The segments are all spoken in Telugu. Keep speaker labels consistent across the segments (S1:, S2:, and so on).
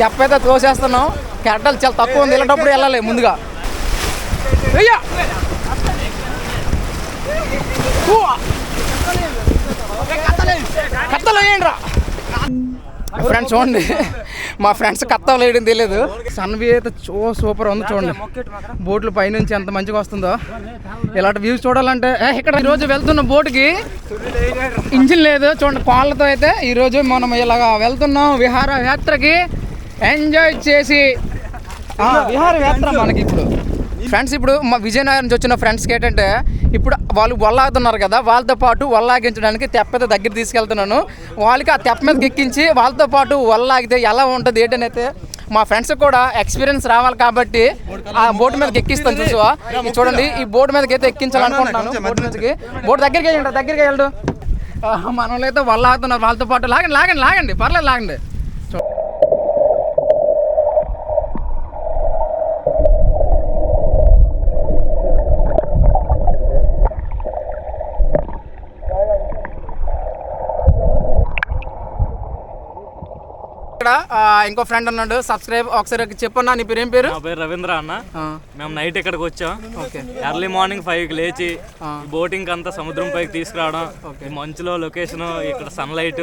S1: తెప్ప అయితే తోసేస్తున్నాం. కెరటాలు చాలా తక్కువ ఉంది. వెళ్ళేటప్పుడు వెళ్ళాలి ముందుగా. అయ్యా కత్తలు ఫ్రెండ్స్ చూడండి. మా ఫ్రెండ్స్ కత్తలు వేయడం తెలియదు సన్ వ్యూ అయితే చో సూపర్ ఉంది చూడండి. బోట్లు పైనుంచి ఎంత మంచిగా వస్తుందో. ఇలాంటి వ్యూస్ చూడాలంటే ఏ, ఇక్కడ ఈరోజు వెళ్తున్న బోటుకి ఇంజిన్ లేదు. చూడండి కాళ్ళతో అయితే ఈరోజు మనం ఇలాగా వెళ్తున్నాం. విహార యాత్రకి ఎంజాయ్ చేసి. విహార యాత్ర మనకి ఇప్పుడు. ఫ్రెండ్స్ ఇప్పుడు మా విజయనగరం నుంచి వచ్చిన ఫ్రెండ్స్కి ఏంటంటే ఇప్పుడు వాళ్ళు వల్లాగుతున్నారు కదా వాళ్ళతో పాటు వల్లాగించడానికి తెప్ప దగ్గర తీసుకెళ్తున్నాను. వాళ్ళకి ఆ తెప్ప మీదకి ఎక్కించి వాళ్ళతో పాటు వల్లాగితే ఎలా ఉంటుంది ఏంటని అయితే మా ఫ్రెండ్స్ కూడా ఎక్స్పీరియన్స్ రావాలి కాబట్టి ఆ బోట్ మీదకి ఎక్కిస్తాను చూసావా చూడండి ఈ బోట్ మీదకి అయితే ఎక్కించాలనుకుంటున్నాను. బోట్ మీదకి. బోట్ దగ్గరికి వెళ్ళండి దగ్గరికి వెళ్ళడు. మనలో అయితే వల్లాగుతున్నారు వాళ్ళతో పాటు లాగండి లాగండి లాగండి పర్లేదు లాగండి. ఇక్కడ ఇంకో ఫ్రెండ్ ఉన్నాడు. సబ్స్క్రైబ్ ఒకసారి చెప్పన్నా నీ పేరు ఏం పేరు?
S2: నా పేరు రవీంద్ర అన్న. మేము నైట్ ఇక్కడికి వచ్చాం.
S1: ఓకే.
S2: ఎర్లీ మార్నింగ్ ఫైవ్కి లేచి. బోటింగ్ అంతా సముద్రం పైకి తీసుకురావడం మంచులో లొకేషన్ ఇక్కడ సన్లైట్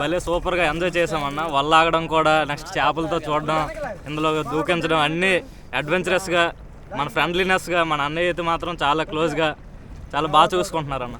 S2: భలే సూపర్గా ఎంజాయ్ చేసామన్న వల్లాగడం కూడా నెక్స్ట్ చేపలతో చూడడం ఇందులో దూకించడం అన్ని అడ్వెంచరస్గా మన ఫ్రెండ్లీనెస్గా మన అన్నయ్య అయితే మాత్రం చాలా క్లోజ్గా చాలా బాగా చూసుకుంటున్నారు అన్న.